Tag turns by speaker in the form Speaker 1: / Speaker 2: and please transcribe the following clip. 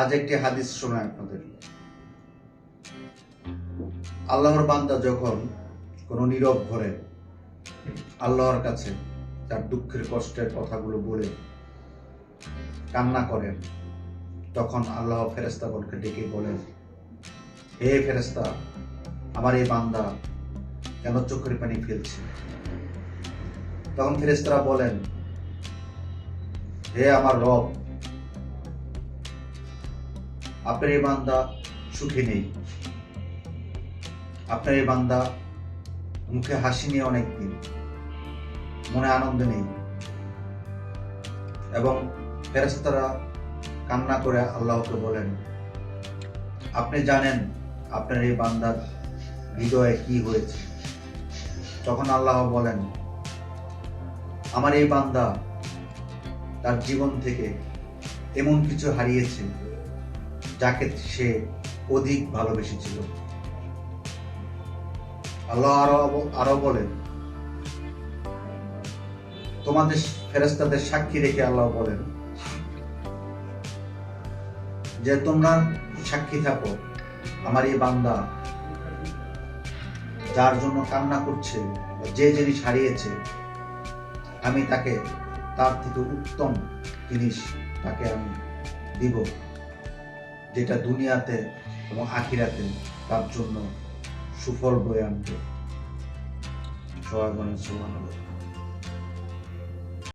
Speaker 1: আজ একটি হাদিস শোনায় আপনাদের। আল্লাহর বান্দা যখন কোনো নীরব ঘরে আল্লাহর কাছে তার দুঃখের কষ্টের কথাগুলো বলে কান্না করেন, তখন আল্লাহ ফেরেস্তাগণকে ডেকে বলেন, হে ফেরেস্তা আমার এই বান্দা কেন চোখের পানি ফেলছে? তখন ফেরেস্তারা বলেন, হে আমার রব আপনার এই বান্দা সুখী নেই। আপনার এই বান্দা মুখে হাসি নিয়ে অনেক দিন মনে আনন্দ নেই। এবং ফেরেস্তারা কান্না করে আল্লাহকে বলেন, আপনি জানেন আপনার এই বান্দার হৃদয়ে কি হয়েছে? তখন আল্লাহ বলেন, আমার এই বান্দা তার জীবন থেকে এমন কিছু হারিয়েছে যাকে সে অধিক ভালোবেসেছিল। আল্লাহ আরও আরও বলেন, তোমাদের ফেরেস্তাদের সাক্ষী রেখে আল্লাহ বলেন যে, তোমরা সাক্ষী থাকো, আমার এই বান্দা যার জন্য কান্না করছে যে জিনিস হারিয়েছে, আমি তাকে, তার থেকে উত্তম জিনিস তাকে আমি দিব। যেটা দুনিয়াতে এবং আখিরাতে তার জন্য সুফল বয়ে আনবে। সবাই মনে